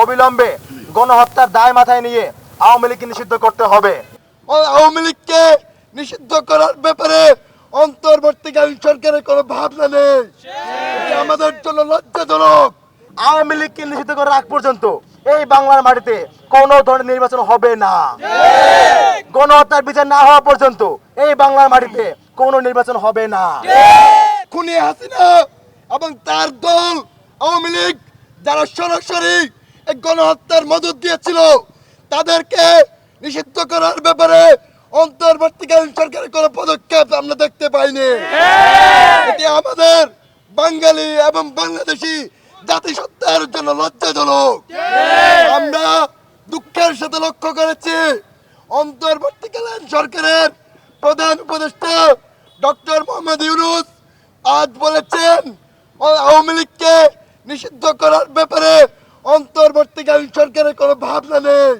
অবিলম্বে গণহত্যার দায় মাথায় নিয়ে আওয়ামী লীগকে নিষিদ্ধ করতে হবে। আওয়ামী লীগকে নিষিদ্ধ করার ব্যাপারে অন্তর্বর্তীকালীন সরকারের কোনো ভাবনা নেই। আমাদের জন্য লজ্জাজনক। আওয়ামী লীগকে নিষিদ্ধ করার আগ পর্যন্ত এই বাংলার মাটিতে কোনো ধরনের নির্বাচন হবে না। গণহত্যার বিচার না হওয়া পর্যন্ত এই বাংলার মাটিতে কোনো নির্বাচন হবে না। খুনি হাসিনা এবং তার দল আওয়ামী লীগ যারা সরাসরি গণহত্যার মদত দিয়েছিল। তাদেরকে নিষিদ্ধ করার ব্যাপারে অন্তর্বর্তীকালীন সরকারের কোনো পদক্ষেপ আমরা দেখতে পাইনি। এটি আমাদের বাঙালি এবং বাংলাদেশি জাতিসত্তার জন্য লজ্জাজনক। আমরা দুঃখের সাথে লক্ষ্য করেছি অন্তর্বর্তীকালীন সরকারের প্রধান উপদেষ্টা ডক্টর মোহাম্মদ ইউনুস আজ বলেছেন আওয়ামী লীগকে নিষিদ্ধ করার ব্যাপারে অন্তর্বর্তীকালীন সরকারের কোনো ভাবনা নেই।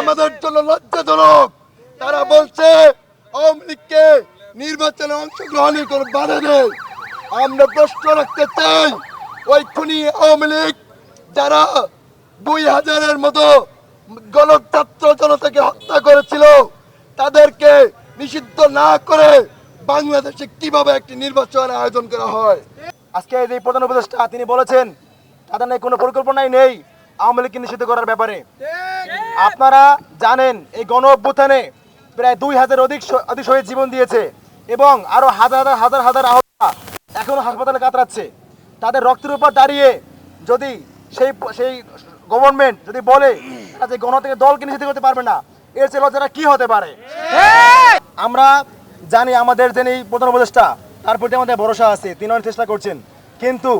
আমাদের জন্য লজ্জাজনক। তারা বলছে আওয়ামী লীগকে নির্বাচনে অংশগ্রহণের কোনো বাধা নেই। আমরা প্রশ্ন রাখতে চাই ওই খুনি আওয়ামী লীগ যারা দুই হাজারের মতো গণতন্ত্র জনতাকে হত্যা করেছিল তাদেরকে নিষিদ্ধ না করে বাংলাদেশে কীভাবে একটি নির্বাচন আয়োজন করা হয়? আজকে যে প্রধান উপদেষ্টা তিনি বলেছেন তাদের নেই কোনো পরিকল্পনাই নেই আওয়ামী লীগকে নিষিদ্ধ করার ব্যাপারে। আপনারা জানেন এই গণ অভ্যুত্থানে প্রায় দুই হাজার অধিক অধিক শহীদ জীবন দিয়েছে এবং আরও হাজার হাজার হাজার হাজার আহতরা এখনও হাসপাতালে কাতরাচ্ছে। তাদের রক্তের উপর দাঁড়িয়ে যদি সেই সেই গভর্নমেন্ট যদি বলে যে গণ থেকে দলকে নিষিদ্ধ করতে পারবে না এর চেয়ে লজ্জাটা কি হতে পারে? আমরা জানি আমাদের যিনি প্রধান উপদেষ্টা তার প্রতি আমাদের ভরসা আছে তিনি অনেক চেষ্টা করছেন। কিন্তু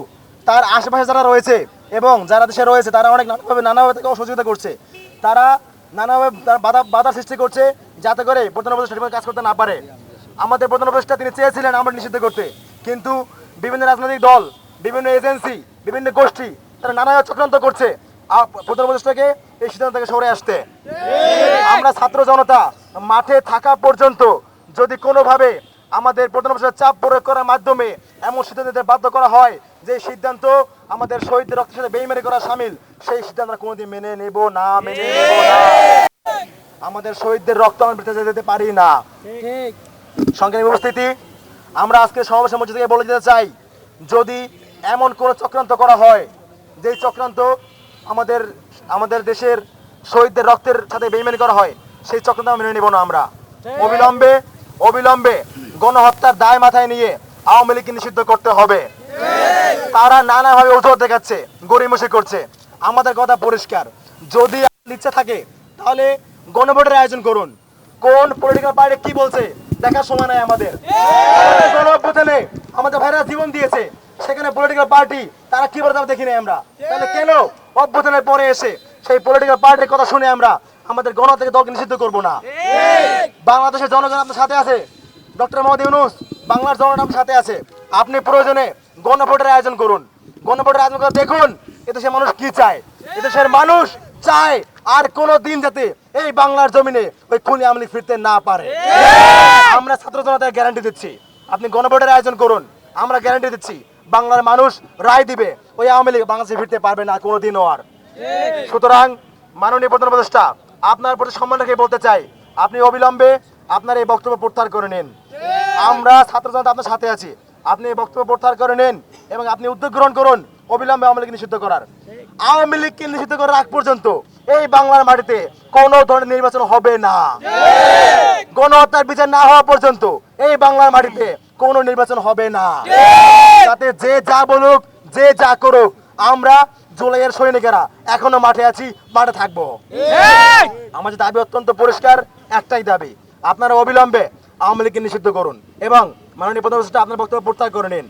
তার আশেপাশে যারা রয়েছে এবং যারা দেশে রয়েছে তারা অনেক নানাভাবে নানাভাবে তাকে অসহযোগিতা করছে। তারা নানাভাবে বাধা বাধা সৃষ্টি করছে যাতে করে প্রধান উপদেষ্টা কাজ করতে না পারে। আমাদের প্রধান উপদেষ্টা তিনি চেয়েছিলেন আমরা নিষিদ্ধ করতে। কিন্তু বিভিন্ন রাজনৈতিক দল বিভিন্ন এজেন্সি বিভিন্ন গোষ্ঠী তারা নানা চক্রান্ত করছে প্রধান উপদেষ্টাকে এই সিদ্ধান্ত থেকে সরে আসতে। আমরা ছাত্র জনতা মাঠে থাকা পর্যন্ত যদি কোনোভাবে আমাদের প্রধান চাপ প্রয়োগ করার মাধ্যমে এমন সিদ্ধান্ত নিতে বাধ্য করা হয় যে সিদ্ধান্ত আমাদের শহীদদের রক্তের সাথে বেইমারি করা সামিল, সেই সিদ্ধান্ত আমরা কোনোদিন মেনে নেব না, মেনে নেব না। আমাদের শহীদদের রক্ত আমরা বৃথা যেতে পারি না। সংগ্রামী উপস্থিতি, আমরা আজকে সমাবেশের মধ্যে থেকে বলে দিতে চাই, যদি এমন কোনো চক্রান্ত করা হয়, যেই চক্রান্ত আমাদের আমাদের দেশের শহীদদের রক্তের সাথে বেইমানি করা হয়, সেই চক্রান্ত মেনে নেব না আমরা। অবিলম্বে অবিলম্বে গণহত্যার দায় মাথায় নিয়ে আওয়ামী লীগকে নিষিদ্ধ করতে হবে। তারা নানাভাবে অজুহাত দেখাচ্ছে গরিমসি করছে। আমাদের কথা পরিষ্কার। যদি ইচ্ছা থাকে তাহলে গণভোটের আয়োজন করুন। কোন পলিটিক্যাল পার্টি কি বলছে দেখার সময় নাই আমাদের। গণ অভ্যুত্থানে আমাদের ভাইরা জীবন দিয়েছে। সেখানে পলিটিক্যাল পার্টি তারা কি বলে দেখি নাই আমরা। তাহলে কেন অভ্যুত্থানের পরে এসে সেই পলিটিক্যাল পার্টির কথা শুনে আমরা আমাদের গণ থেকে দলকে নিষিদ্ধ করব না? বাংলাদেশের জনগণ আপনার সাথে আছে। ডক্টর মোহাম্মদ ইউনুস, বাংলার আপনার সাথে আছে। আপনি প্রয়োজনে গণভোটের আয়োজন করুন। গণভোটের আয়োজন করে দেখুন এদেশের মানুষ কি চায়। এদেশের মানুষ চায় আর কোনো দিন যাতে এই বাংলার জমিনে ওই খুনি আমলি ফিরতে না পারে। আমরা ছাত্র জনতার গ্যারান্টি দিচ্ছি, আপনি গণভোটের আয়োজন করুন। আমরা গ্যারান্টি দিচ্ছি, বাংলার মানুষ রায় দিবে, ওই আওয়ামী লীগ বাংলাদেশে ফিরতে পারবে না কোনোদিনও আর। সুতরাং মাননীয় প্রধান উপদেষ্টা, আপনার প্রতি সম্মান রেখে বলতে চাই, আপনি অবিলম্বে আপনার এই বক্তব্য প্রত্যাহার করে নিন। আমরা ছাত্র জনতা আপনার সাথে আছি। আপনি এই বক্তব্য প্রত্যাহার করে নিন এবং আপনি উদ্যোগ গ্রহণ করুন অবিলম্বে আওয়ামী লীগ নিষিদ্ধ করার। আওয়ামী লীগকে নিষিদ্ধ করার আগ পর্যন্ত এই বাংলার মাটিতে কোনো ধরনের নির্বাচন হবে না। গণহত্যার বিচার না হওয়া পর্যন্ত এই বাংলার মাটিতে কোনো নির্বাচন হবে না। যাতে যে যা বলুক যে যা করুক আমরা জুলাইয়ের সৈনিকেরা এখনও মাঠে আছি মাঠে থাকব। আমাদের দাবি অত্যন্ত পরিষ্কার একটাই দাবি আপনারা অবিলম্বে আওয়ামী লীগকে নিষিদ্ধ করুন এবং মাননীয় প্রধানমন্ত্রী আপনার বক্তব্য প্রত্যাহার করে নিন।